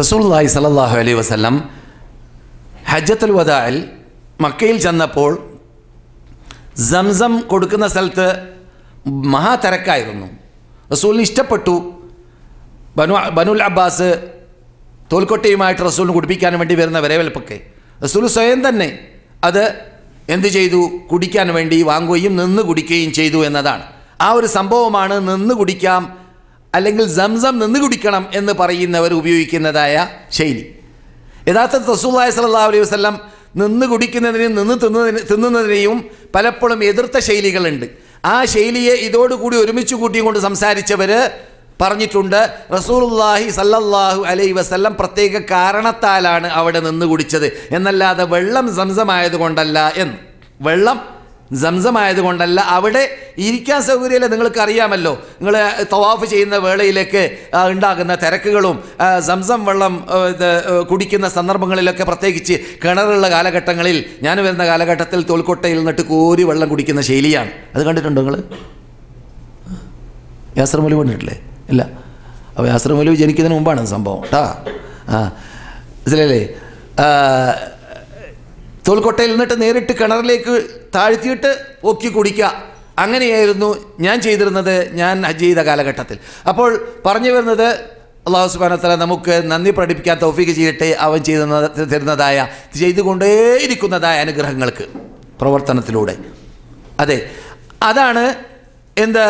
റസൂൽല്ലാഹി സല്ലല്ലാഹു അലൈ വസ്ലം ഹജ്ജത്തുൽ വദായിൽ മക്കയിൽ ചെന്നപ്പോൾ സംസം കൊടുക്കുന്ന സ്ഥലത്ത് മഹാ തിരക്കായിരുന്നു. റസൂലിന് ഇഷ്ടപ്പെട്ടു. ബനു ബനുൽ അബ്ബാസ് തോൽക്കൊട്ടയുമായിട്ട് റസൂലിന് കുടിപ്പിക്കാൻ വേണ്ടി വരുന്ന വരവേൽപ്പൊക്കെ. റസൂൽ സ്വയം തന്നെ അത് എന്ത് ചെയ്തു? കുടിക്കാൻ വേണ്ടി വാങ്ങുകയും നിന്ന് കുടിക്കുകയും ചെയ്തു എന്നതാണ്. ആ ഒരു സംഭവമാണ് നിന്ന് കുടിക്കാം അല്ലെങ്കിൽ സംസം നിന്ന് കുടിക്കണം എന്ന് പറയുന്നവർ ഉപയോഗിക്കുന്നതായ ശൈലി. യഥാർത്ഥത്തിൽ റസൂല്ലായ സല്ലാ അലൈഹി വസല്ലം നിന്ന് കുടിക്കുന്നതിനും നിന്ന് തിന്നതിന് തിന്നുന്നതിനെയും പലപ്പോഴും എതിർത്ത ശൈലികളുണ്ട്. ആ ശൈലിയെ ഇതോടുകൂടി ഒരുമിച്ച് കൂട്ടിയും കൊണ്ട് സംസാരിച്ചവർ പറഞ്ഞിട്ടുണ്ട് റസൂലുള്ളാഹി സല്ലല്ലാഹു അലൈഹി വസല്ലം പ്രത്യേക കാരണത്താലാണ് അവിടെ നിന്ന് കുടിച്ചത്. എന്നല്ലാതെ വെള്ളം സംസമായത് കൊണ്ടല്ല എന്ന്. വെള്ളം സംസമായതുകൊണ്ടല്ല. അവിടെ ഇരിക്കാൻ സൗകര്യമില്ല. നിങ്ങൾക്ക് അറിയാമല്ലോ നിങ്ങൾ തവാഫ് ചെയ്യുന്ന വേളയിലേക്ക് ഉണ്ടാകുന്ന തിരക്കുകളും സംസം വെള്ളം കുടിക്കുന്ന സന്ദർഭങ്ങളിലൊക്കെ പ്രത്യേകിച്ച് കിണറുള്ള കാലഘട്ടങ്ങളിൽ ഞാൻ വരുന്ന കാലഘട്ടത്തിൽ തോൽക്കൊട്ടയിൽ നിന്നിട്ട് കോരി വെള്ളം കുടിക്കുന്ന ശൈലിയാണ്. അത് കണ്ടിട്ടുണ്ടോ നിങ്ങൾ യാസർ മൊലി കണ്ടിട്ടില്ലേ? ഇല്ല. അപ്പോൾ യാസർ ജനിക്കുന്നതിന് മുമ്പാണ് സംഭവം കേട്ടാ ആ മനസ്സിലല്ലേ തോൽക്കൊട്ടയിൽ നിന്നിട്ട് നേരിട്ട് കിണറിലേക്ക് താഴ്ത്തിയിട്ട് പൊക്കി കുടിക്കുക. അങ്ങനെയായിരുന്നു ഞാൻ ചെയ്തിരുന്നത് ഞാൻ ഹജ്ജ് ചെയ്ത കാലഘട്ടത്തിൽ. അപ്പോൾ പറഞ്ഞു വരുന്നത് അള്ളാഹു സുബാനത്തല നമുക്ക് നന്ദി പ്രകടിപ്പിക്കാൻ തൗഫീക്ക് ചെയ്യട്ടെ അവൻ ചെയ്യുന്ന തരുന്നതായ ചെയ്തുകൊണ്ടേയിരിക്കുന്നതായ അനുഗ്രഹങ്ങൾക്ക് പ്രവർത്തനത്തിലൂടെ. അതെ അതാണ് എന്ത്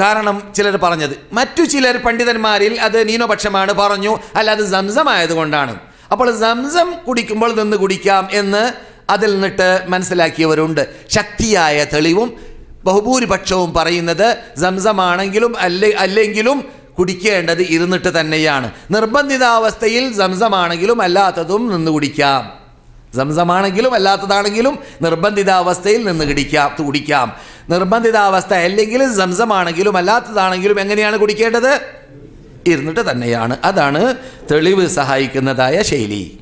കാരണം ചിലർ പറഞ്ഞത്. മറ്റു ചിലർ പണ്ഡിതന്മാരിൽ അത് ന്യൂനപക്ഷമാണ് പറഞ്ഞു അല്ലാതെ അത് സംസം ആയതുകൊണ്ടാണ് അപ്പോൾ സംസം കുടിക്കുമ്പോൾ നിന്ന് കുടിക്കാം എന്ന് അതിൽ നിന്നിട്ട് മനസ്സിലാക്കിയവരുണ്ട്. ശക്തിയായ തെളിവും ബഹുഭൂരിപക്ഷവും പറയുന്നത് സംസമാണെങ്കിലും അല്ലെ അല്ലെങ്കിലും കുടിക്കേണ്ടത് ഇരുന്നിട്ട് തന്നെയാണ്. നിർബന്ധിതാവസ്ഥയിൽ സംസമാണെങ്കിലും അല്ലാത്തതും നിന്ന് കുടിക്കാം. സംസമാണെങ്കിലും അല്ലാത്തതാണെങ്കിലും നിർബന്ധിതാവസ്ഥയിൽ നിന്ന് കുടിക്കാം കുടിക്കാം. നിർബന്ധിതാവസ്ഥ അല്ലെങ്കിൽ സംസമാണെങ്കിലും അല്ലാത്തതാണെങ്കിലും എങ്ങനെയാണ് കുടിക്കേണ്ടത്? ഇരുന്നിട്ട് തന്നെയാണ്. അതാണ് തെളിവ് സഹായിക്കുന്നതായ ശൈലി.